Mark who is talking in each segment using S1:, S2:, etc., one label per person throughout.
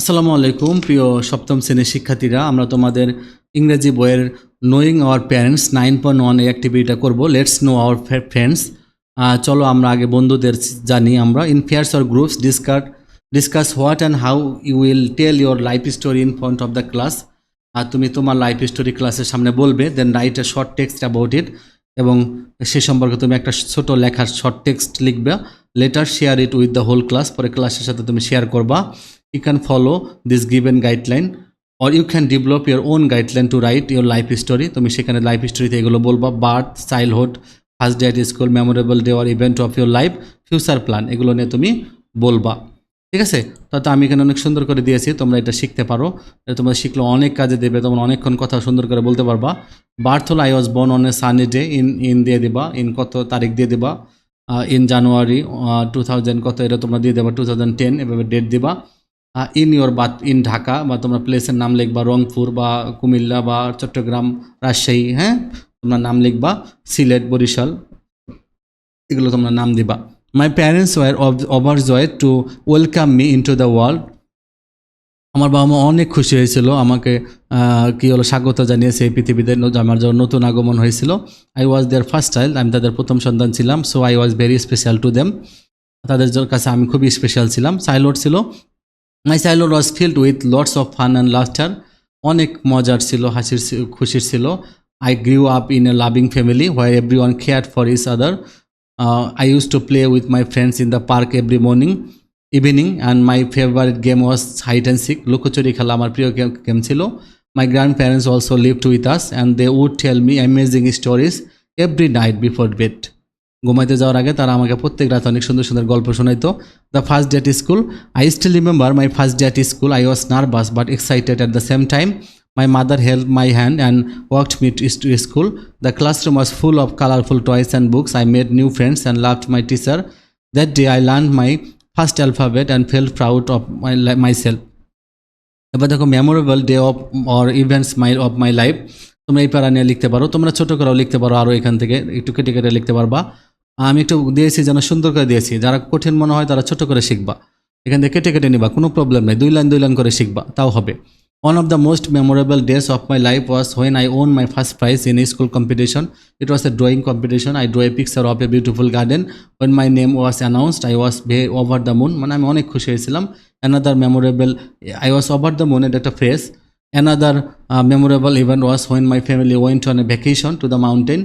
S1: আসসালামু আলাইকুম, প্রিয় সপ্তম শ্রেণির শিক্ষার্থীরা। আমরা তোমাদের ইংরেজি বইয়ের knowing our parents nine point one এই অ্যাক্টিভিটিটা করব। লেটস নো আওয়ার ফ্রেন্ডস চলো আমরা আগে বন্ধুদের জানি আমরা। In pairs or groups discuss discuss what and how you will tell your life story in front of the class আর তুমি তোমার লাইফ স্টোরি ক্লাসের সামনে বলবে then write a short text about it এবং সে সম্পর্কে তুমি একটা ছোট লেখার শর্ট টেক্সট লিখবে। Later share it with the whole class পরে ক্লাসের সাথে তুমি শেয়ার করবা। You can follow this given guideline or you can develop your own guideline to write your life story. তুমি সেখানে লাইফ স্টোরিতে এগুলো বলবা। Birth childhood first day at school memorable day or event of your life future plan এগুলো নিয়ে তুমি বলবা। ঠিক আছে? তো আমি এখানে অনেক সুন্দর করে দিয়েছি। তোমরা এটা শিখতে পারো। তোমরা শিখলে অনেক কাজে দেবে। তোমরা অনেকক্ষণ কথা সুন্দর করে বলতে পারবা। বার্থ হল I was born on a sunny day in in দিয়ে দিবা। ইন কত তারিখ দিয়ে দিবা? ইন জানুয়ারি টু থাউজেন্ড কত এটা তোমরা দিয়ে দেবা। টু থাউজেন্ড টেন এভাবে ডেট দিবা। In your birth in Dhaka বা তোমরা প্লেসের নাম লিখবা রংপুর বা কুমিল্লা বা চট্টগ্রাম, রাজশাহী হ্যাঁ? তোমরা নাম লিখবা সিলেট, বরিশাল, এগুলো তোমরা নাম দিবা। My parents were over joy to welcome me in to the world আমার বাবা মা অনেক খুশি হয়েছিল, আমাকে কি হলো, স্বাগত জানিয়েছে এই পৃথিবীতে আমার যখন নতুন আগমন হয়েছিল। I was their first child আমি তাদের প্রথম সন্তান ছিলাম so I was very special to them তাদের কাছে আমি খুবই স্পেশাল ছিলাম। চাইল্ডহুড ছিল my childhood was filled with lots of fun and laughter অনেক মজার ছিল, হাসির খুশির ছিল। I grew up in a loving family where every one care for each other I use to play with my friends in the park every morning evening and my favourite game was hide and seek লুকোচুরি খেলা আমার প্রিয় game ছিল। My grand parents also lived with us and they would tell me amazing stories every night before bed ঘুমাইতে যাওয়ার আগে তারা আমাকে প্রত্যেক রাতে অনেক সুন্দর সুন্দর গল্প শোনাইতো। The first day school I still remember my first day at school I was nervous but excited at the same time my mother help my hand and walked me to school the classroom was full of colourful toys and books I made new friends and loved my teacher that day I learn my first alphabet and fell proud of my myself এবার দেখো memorable day of or events my of my life তোমরা এই প্যারা নিয়ে লিখতে পারো, তোমরা ছোটো করেও লিখতে পারো আরও এখান থেকে একটু কেটে কেটে লিখতে পারবা। আমি একটু দিয়েছি, যেন সুন্দর করে দিয়েছি। যারা কঠিন মনে হয় তারা ছোট করে শিখবা। এখান থেকে কেটে কেটে নিবা, কোনো প্রবলেম নেই। দুই লাইন দুই লাইন করে শিখবা, তাও হবে। One of the most memorable days of my life was when I won my first prize in school competition it was a drawing competition I draw a picture of a beautiful garden when my name was announced I was very over the moon মানে আমি অনেক খুশি হয়েছিলাম। Another memorable I was over the moon এটা একটা phrase another memorable event was when my family went on a vacation to the mountain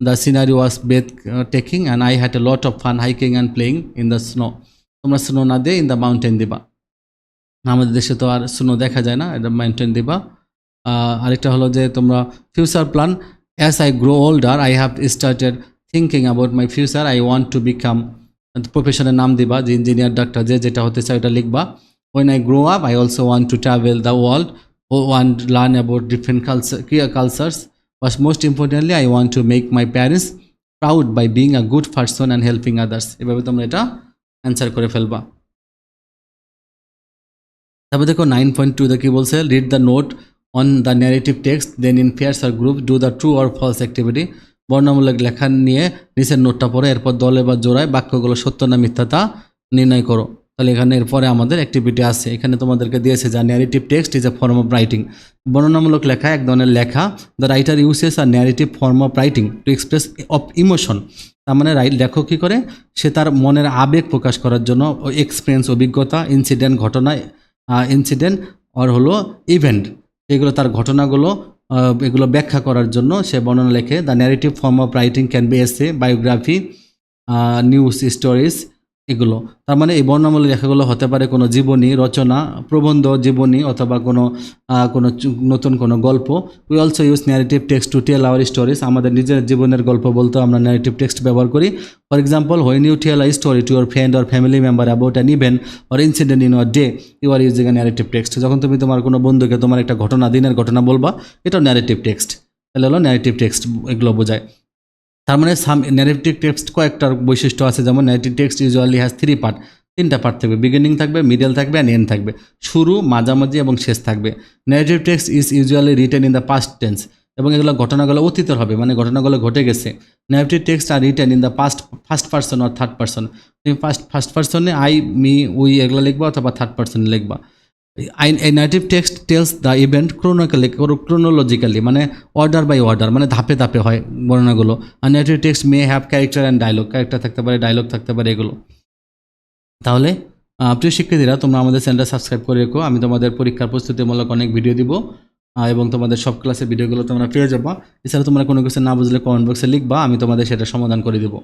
S1: The scenery was breathtaking and I had a lot of fun hiking and playing in the snow. তোমরা snow না দিয়ে in the mountain দিবা। আমাদের দেশে তো আর snow দেখা যায় না এটা মাউন্টেন দিবা। আহ, আরেকটা হলো যে তোমরা future plan as I grow older I have started thinking about my future I want to become প্রফেশনের নাম দিবা যে ইঞ্জিনিয়ার ডাক্তার যে যেটা হতে চায় ওটা লিখবা। When I grow up I also want to travel the world O want learn about different culture cultures but most importantly, i want to make my parents proud by being a good person and helping others. এভাবে তোমরা এটা answer করে ফেলবা। তারপর দেখো nine point two কি বলছে read the note on the narrative text then in pairs R group do the true or false activity বর্ণমূলক লেখা নিয়ে নিচের নোটটা পড়ে, এরপর দলে বা জোড়ায় বাক্যগুলো সত্য না মিথ্যাতা নির্ণয় করো। তাহলে এখানে এরপরে আমাদের অ্যাক্টিভিটি আছে। এখানে তোমাদেরকে দিয়েছে যা narrative text is a form of writing বর্ণনামূলক লেখা, এক ধরনের লেখা the writer uses R narrative form of writing to express of emotion তার মানে রাইট লেখক কী করে? সে তার মনের আবেগ প্রকাশ করার জন্য এক্সপিরিয়েন্স অভিজ্ঞতা ইনসিডেন্ট ঘটনা ইনসিডেন্ট আর হলো ইভেন্ট এগুলো তার ঘটনাগুলো এগুলো ব্যাখ্যা করার জন্য সে বর্ণনা লেখে। The narrative form of writing can be essay biography news stories এগুলো। তার মানে এই বর্ণমূলক লেখাগুলো হতে পারে কোনো জীবনী, রচনা, প্রবন্ধ, জীবনী অথবা কোনো কোনো নতুন কোনো গল্প। We also use narrative text to tell our stories আমাদের নিজের জীবনের গল্প বলতে আমরা ন্যারেটিভ টেক্সট ব্যবহার করি। For example when you tell I story to your friend or family member about an event or incident in your day you are using a narrative text যখন তুমি তোমার কোনো বন্ধুকে তোমার একটা ঘটনা, দিনের ঘটনা বলবা, এটাও ন্যারেটিভ টেক্সট তাহলে হলো ন্যারেটিভ টেক্সট এগুলো বোঝায়। তার মানে সাম ন্যারেটিভ টেক্সট কয়েকটার বৈশিষ্ট্য আছে, যেমন narrative text usually has three part তিনটা পার্ট থাকবে। বিগিনিং থাকবে মিডল থাকবে অ্যান্ড এন্ড থাকবে। শুরু, মাঝামাঝি এবং শেষ থাকবে। Narrative text is usually written in the past tense এবং এগুলো ঘটনাগুলো অতীতের হবে মানে ঘটনাগুলো ঘটে গেছে। Narrative text are written in the past first person or third person তুমি ফার্স্ট ফার্স্ট পার্সনে আই মি উই এগুলো লিখবা অথবা থার্ড পার্সনে লিখবা। এই narrative text tells the event chronically chronologically মানে অর্ডার বাই অর্ডার মানে ধাপে ধাপে হয় বর্ণনাগুলো। আর narrative text may have character and dialogue character থাকতে পারে ডায়লগ থাকতে পারে, এগুলো। তাহলে প্রিয় শিক্ষার্থীরা, তোমরা আমাদের চ্যানেলটা সাবস্ক্রাইব করে রেখো। আমি তোমাদের পরীক্ষার প্রস্তুতিমূলক অনেক ভিডিও দিব। এবং তোমাদের সব ক্লাসের ভিডিওগুলো তোমরা পেয়ে যাবা। এছাড়া তোমরা কোনো কিছু না বুঝলে কমেন্ট বক্সে লিখবা। আমি তোমাদের সেটা সমাধান করে দেবো।